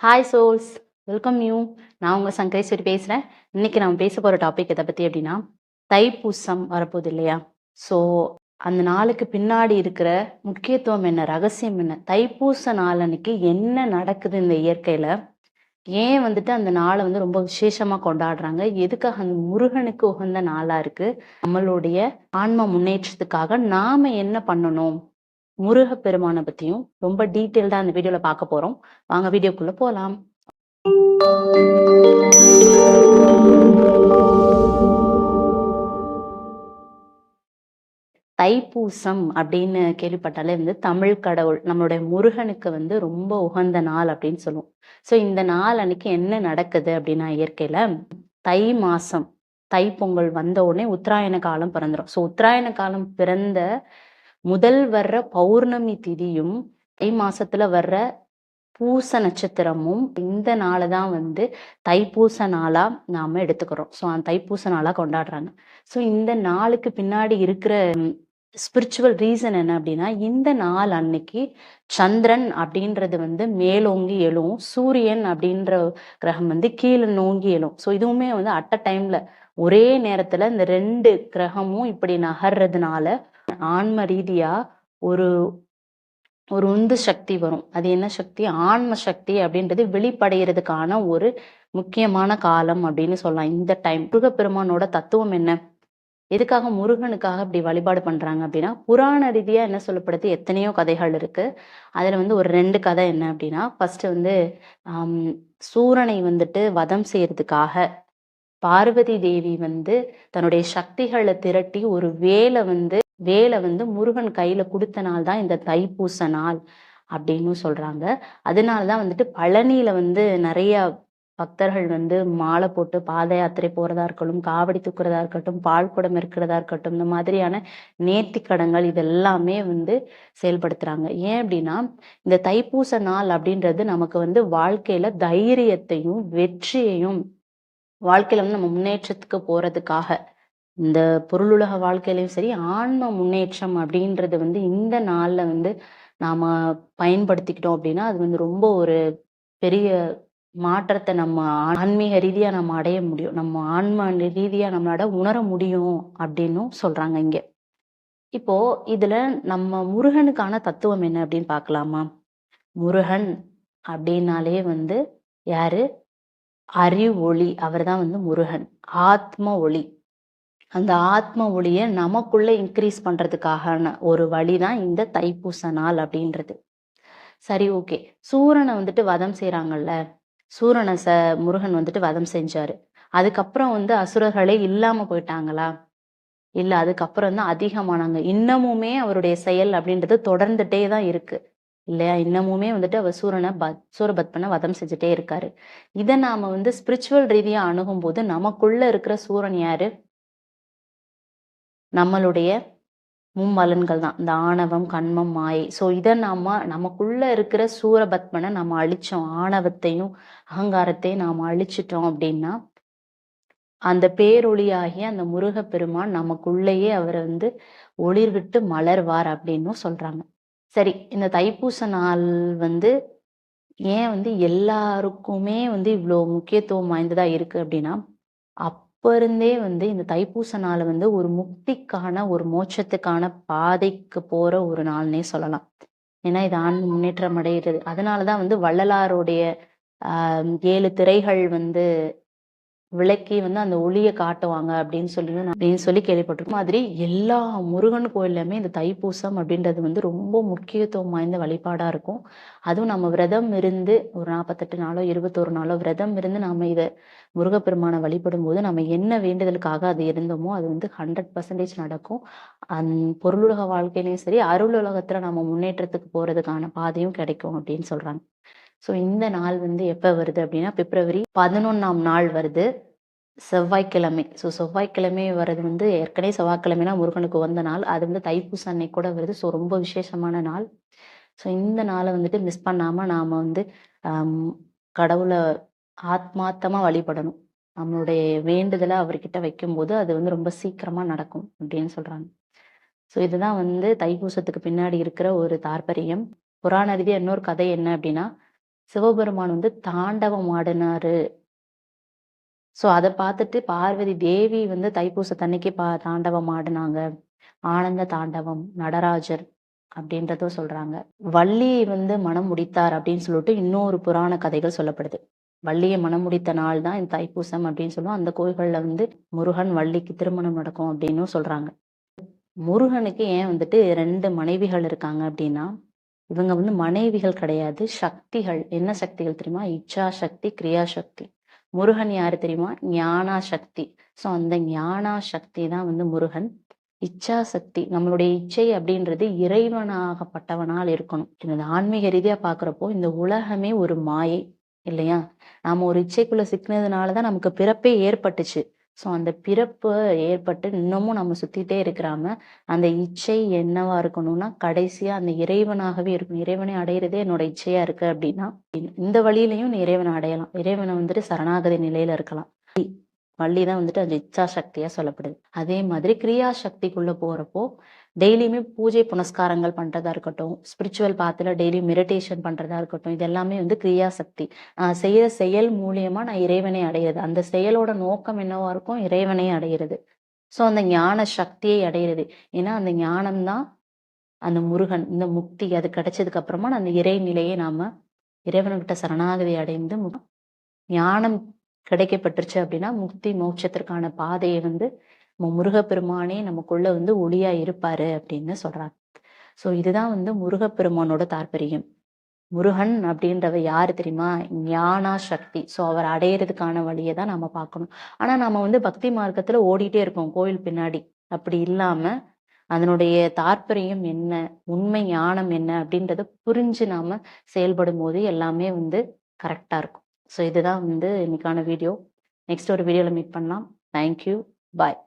Hi souls welcome you நான் உங்கள் சங்கரேஸ்வரி பேசுகிறேன் இன்னைக்கு நம்ம பேச போகிற டாபிக் எதை பற்றி அப்படின்னா தைப்பூசம் வரப்போகுது இல்லையா? ஸோ அந்த நாளுக்கு பின்னாடி இருக்கிற முக்கியத்துவம் என்ன? ரகசியம் என்ன? தைப்பூச நாள் அன்னைக்கு என்ன நடக்குது இந்த இயற்கையில்? ஏன் வந்துட்டு அந்த நாளை வந்து ரொம்ப விசேஷமாக கொண்டாடுறாங்க? எதுக்காக அந்த முருகனுக்கு உகந்த நாளாக இருக்குது நம்மளுடைய ஆன்ம முன்னேற்றத்துக்காக நாம் என்ன பண்ணணும்? முருக பெருமானை பத்தியும் ரொம்ப டீட்டெயில்டா அந்த வீடியோல பார்க்க போறோம். வாங்க வீடியோக்குள்ள போலாம். தைப்பூசம் அப்படின்னு கேள்விப்பட்டாலே வந்து தமிழ் கடவுள் நம்மளுடைய முருகனுக்கு வந்து ரொம்ப உகந்த நாள் அப்படின்னு சொல்லுவோம். ஸோ இந்த நாள் அன்னைக்கு என்ன நடக்குது அப்படின்னா இயற்கையில தை மாசம் தைப்பொங்கல் வந்த உடனே உத்தராயண காலம் பிறந்துரும். ஸோ உத்தராயண காலம் பிறந்த முதல் வர்ற பௌர்ணமி திதியும் தை மாசத்துல வர்ற பூச நட்சத்திரமும் இந்த நாளை தான் வந்து தைப்பூச நாளா நாம எடுத்துக்கிறோம். ஸோ அந்த தைப்பூச நாளா கொண்டாடுறாங்க. ஸோ இந்த நாளுக்கு பின்னாடி இருக்கிற ஸ்பிரிச்சுவல் ரீசன் என்ன அப்படின்னா இந்த நாள் அன்னைக்கு சந்திரன் அப்படின்றது வந்து மேலோங்கி எழும். சூரியன் அப்படின்ற கிரகம் வந்து கீழே நோங்கி எழும். ஸோ இதுவுமே வந்து அட் அ டைம்ல ஒரே நேரத்துல இந்த ரெண்டு கிரகமும் இப்படி நகர்றதுனால ஆன்ம ரீதியா ஒரு ஒரு உந்து சக்தி வரும். அது என்ன சக்தி? ஆன்ம சக்தி அப்படின்றது வெளிப்படைகிறதுக்கான ஒரு முக்கியமான காலம் அப்படின்னு சொல்லலாம். இந்த டைம் முருகப்பெருமானோட தத்துவம் என்ன? எதுக்காக முருகனுக்காக இப்படி வழிபாடு பண்றாங்க அப்படின்னா புராண ரீதியா என்ன சொல்லப்படுது? எத்தனையோ கதைகள் இருக்கு. அதுல வந்து ஒரு ரெண்டு கதை என்ன அப்படின்னா ஃபர்ஸ்ட் வந்து சூரனை வந்துட்டு வதம் செய்யறதுக்காக பார்வதி தேவி வந்து தன்னுடைய சக்திகளை திரட்டி ஒரு வேலை வந்து வேலை வந்து முருகன் கையில கொடுத்த நாள் தான் இந்த தைப்பூச நாள் அப்படின்னு சொல்றாங்க. அதனால தான் வந்துட்டு பழனியில வந்து நிறைய பக்தர்கள் வந்து மாலை போட்டு பாத யாத்திரை போறதா இருக்கட்டும் காவடி தூக்குறதா இருக்கட்டும் பால் குடம் இருக்கிறதா இருக்கட்டும் இந்த மாதிரியான நேர்த்திக்கடன்கள் இதெல்லாமே வந்து செயல்படுத்துறாங்க. ஏன் அப்படின்னா இந்த தைப்பூச நாள் அப்படின்றது நமக்கு வந்து வாழ்க்கையில தைரியத்தையும் வெற்றியையும் வாழ்க்கையில வந்து நம்ம முன்னேற்றத்துக்கு போறதுக்காக இந்த பொருளுலக வாழ்க்கையிலையும் சரி ஆன்ம முன்னேற்றம் அப்படின்றது வந்து இந்த நாளில் வந்து நாம பயன்படுத்திக்கிட்டோம் அப்படின்னா அது வந்து ரொம்ப ஒரு பெரிய மாற்றத்தை நம்ம ஆன்மீக ரீதியாக நம்ம அடைய முடியும். நம்ம ஆன்ம ரீதியாக நம்மளால உணர முடியும் அப்படின்னும் சொல்றாங்க இங்க. இப்போ இதுல நம்ம முருகனுக்கான தத்துவம் என்ன அப்படின்னு பார்க்கலாமா? முருகன் அப்படின்னாலே வந்து யாரு? அறிவு ஒளி அவர்தான் வந்து முருகன். ஆத்ம ஒளி. அந்த ஆத்ம ஒளியை நமக்குள்ள இன்க்ரீஸ் பண்றதுக்கான ஒரு வழிதான் இந்த தைப்பூச நாள் அப்படின்றது. சரி ஓகே சூரனை வந்துட்டு வதம் செய்கிறாங்கல்ல சூரனை ச முருகன் வந்துட்டு வதம் செஞ்சாரு. அதுக்கப்புறம் வந்து அசுரர்களே இல்லாம போயிட்டாங்களா? இல்ல அதுக்கப்புறம் தான் அதிகமானாங்க. இன்னமுமே அவருடைய செயல் அப்படின்றது தொடர்ந்துட்டே தான் இருக்கு. இல்லையா? இன்னமுமே வந்துட்டு அவர் சூரனை பத் சூரபத்மனை வதம் செஞ்சுட்டே இருக்காரு. இதை நாம வந்து ஸ்பிரிச்சுவல் ரீதியா அணுகும்போது நமக்குள்ளே நமக்குள்ள இருக்கிற சூரன் யாரு? நம்மளுடைய மும்மலன்கள் தான். இந்த ஆணவம் கண்மம் மாயை. ஸோ இதை நாம நமக்குள்ள இருக்கிற சூரபத்மனை நாம அழிச்சோம். ஆணவத்தையும் அகங்காரத்தையும் நாம அழிச்சிட்டோம் அப்படின்னா அந்த பேரொளியாகிய அந்த முருகப்பெருமான் நமக்குள்ளேயே அவரை வந்து ஒளிர் விட்டு மலர்வார் அப்படின்னும் சொல்றாங்க. சரி இந்த தைப்பூச நாள் வந்து ஏன் வந்து எல்லாருக்குமே வந்து இவ்வளோ முக்கியத்துவம் வாய்ந்ததா இருக்கு அப்படின்னா அப் அப்ப இருந்தே வந்து இந்த தைப்பூச நாள் வந்து ஒரு முக்திக்கான ஒரு மோட்சத்துக்கான பாதைக்கு போற ஒரு நாள்னே சொல்லலாம். ஏன்னா இது ஆன்ம முன்னேற்றம் அடைகிறது அதனாலதான் வந்து வள்ளலாருடைய ஆஹ் ஏழு திரைகள் வந்து விளக்கி வந்து அந்த ஒளியை காட்டுவாங்க அப்படின்னு சொல்லி அப்படின்னு சொல்லி கேள்விப்பட்டிருக்கோம். மாதிரி எல்லா முருகன் கோயில்லையுமே இந்த தைப்பூசம் அப்படின்றது வந்து ரொம்ப முக்கியத்துவம் வாய்ந்த வழிபாடாக இருக்கும். அதுவும் நம்ம விரதம் இருந்து ஒரு நாற்பத்தெட்டு நாளோ இருபத்தோரு நாளோ விரதம் இருந்து நாம இதை முருகப்பெருமானை வழிபடும் போது நம்ம என்ன வேண்டுதலுக்காக அது இருந்தோமோ அது வந்து ஹண்ட்ரட் பர்சன்டேஜ் நடக்கும். அந் பொருளுலக வாழ்க்கையிலையும் சரி அருள் உலகத்துல நம்ம முன்னேற்றத்துக்கு போறதுக்கான பாதையும் கிடைக்கும் அப்படின்னு சொல்றாங்க. ஸோ இந்த நாள் வந்து எப்போ வருது அப்படின்னா பிப்ரவரி பதினொன்றாம் நாள் வருது. செவ்வாய்க்கிழமை. ஸோ செவ்வாய்க்கிழமை வர்றது வந்து ஏற்கனவே செவ்வாய்க்கிழமைனா முருகனுக்கு வந்த நாள். அது வந்து தைப்பூச அன்னைக்கு கூட வருது. ஸோ ரொம்ப விசேஷமான நாள். ஸோ இந்த நாளை வந்துட்டு மிஸ் பண்ணாமல் நாம் வந்து கடவுளை ஆத்மாத்தமாக வழிபடணும். நம்மளுடைய வேண்டுதலை அவர்கிட்ட வைக்கும்போது அது வந்து ரொம்ப சீக்கிரமாக நடக்கும் அப்படின்னு சொல்கிறாங்க ஸோ இதுதான் வந்து தைப்பூசத்துக்கு பின்னாடி இருக்கிற ஒரு தாற்பரியம் புராண ரீதியாக இன்னொரு கதை என்ன அப்படின்னா சிவபெருமான் வந்து தாண்டவம் ஆடினாரு. ஸோ அதை பார்த்துட்டு பார்வதி தேவி வந்து தைப்பூசத்தன்னைக்கு பா தாண்டவம் ஆடினாங்க. ஆனந்த தாண்டவம் நடராஜர் அப்படின்றதும் சொல்றாங்க. வள்ளி வந்து மனம் முடித்தார் அப்படின்னு சொல்லிட்டு இன்னொரு புராண கதைகள் சொல்லப்படுது. வள்ளியை மனம் முடித்த நாள் தான் இந்த தைப்பூசம் அப்படின்னு சொல்லுவோம். அந்த கோயில்கள்ல வந்து முருகன் வள்ளிக்கு திருமணம் நடக்கும் அப்படின்னும் சொல்றாங்க. முருகனுக்கு ஏன் வந்துட்டு ரெண்டு மனைவிகள் இருக்காங்க அப்படின்னா இவங்க வந்து மனைவிகள் கிடையாது. சக்திகள். என்ன சக்திகள் தெரியுமா? இச்சா சக்தி கிரியா சக்தி. முருகன் யாரு தெரியுமா? ஞானா சக்தி. ஸோ அந்த ஞானா சக்தி தான் வந்து முருகன். இச்சா சக்தி. நம்மளுடைய இச்சை அப்படின்றது இறைவனாகப்பட்டவனால் இருக்கணும். இந்த ஆன்மீக ரீதியா பாக்குறப்போ இந்த உலகமே ஒரு மாயை இல்லையா? நாம ஒரு இச்சைக்குள்ள சிக்கினதுனாலதான் நமக்கு பிறப்பே ஏற்பட்டுச்சு. ஸோ அந்த பிறப்பு ஏற்பட்டு இன்னமும் நம்ம சுத்திட்டே இருக்கிறாம அந்த இச்சை என்னவா இருக்கணும்னா கடைசியா அந்த இறைவனாகவே இருக்கணும் இறைவனை அடையிறதே என்னோட இச்சையா இருக்கு அப்படின்னா இந்த வழியிலையும் நீ இறைவனை அடையலாம். இறைவனை வந்துட்டு சரணாகதி நிலையில இருக்கலாம். வள்ளி தான் வந்துட்டு அந்த இச்சா சக்தியா சொல்லப்படுது. அதே மாதிரி கிரியா சக்திக்குள்ள போறப்போ டெய்லியுமே பூஜை புனஸ்காரங்கள் பண்றதா இருக்கட்டும் ஸ்பிரிச்சுவல் பாத்துல டெய்லியும் மெடிடேஷன் பண்றதா இருக்கட்டும் இது எல்லாமே வந்து கிரியா சக்தி செயல் மூலியமா நான் இறைவனை அடையிறது. அந்த செயலோட நோக்கம் என்னவா இருக்கும்? இறைவனை அடையிறது. ஸோ அந்த ஞான சக்தியை அடையிறது. ஏன்னா அந்த ஞானம்தான் அந்த முருகன் இந்த முக்தி. அது கிடைச்சதுக்கு அப்புறமா அந்த இறைநிலையை நாம இறைவன்கிட்ட சரணாகதி அடைந்து ஞானம் கிடைக்கப்பட்டுருச்சு அப்படின்னா முக்தி மோட்சத்திற்கான பாதையை வந்து நம்ம முருகப்பெருமானே நமக்குள்ள வந்து ஒளியா இருப்பாரு அப்படின்னு சொல்றாங்க. ஸோ இதுதான் வந்து முருகப்பெருமானோட தாற்பயம். முருகன் அப்படின்றவ யாரு தெரியுமா? ஞானா சக்தி. ஸோ அவர் அடையிறதுக்கான வழியை தான் நம்ம பார்க்கணும். ஆனால் நம்ம வந்து பக்தி மார்க்கத்தில் ஓடிட்டே இருக்கோம் கோயில் பின்னாடி. அப்படி இல்லாம அதனுடைய தாற்பயம் என்ன? உண்மை ஞானம் என்ன? அப்படின்றத புரிஞ்சு நாம செயல்படும் போது எல்லாமே வந்து கரெக்டாக இருக்கும். ஸோ இதுதான் வந்து இன்னைக்கான வீடியோ. நெக்ஸ்ட் ஒரு வீடியோவில் மீட் பண்ணலாம். Thank you bye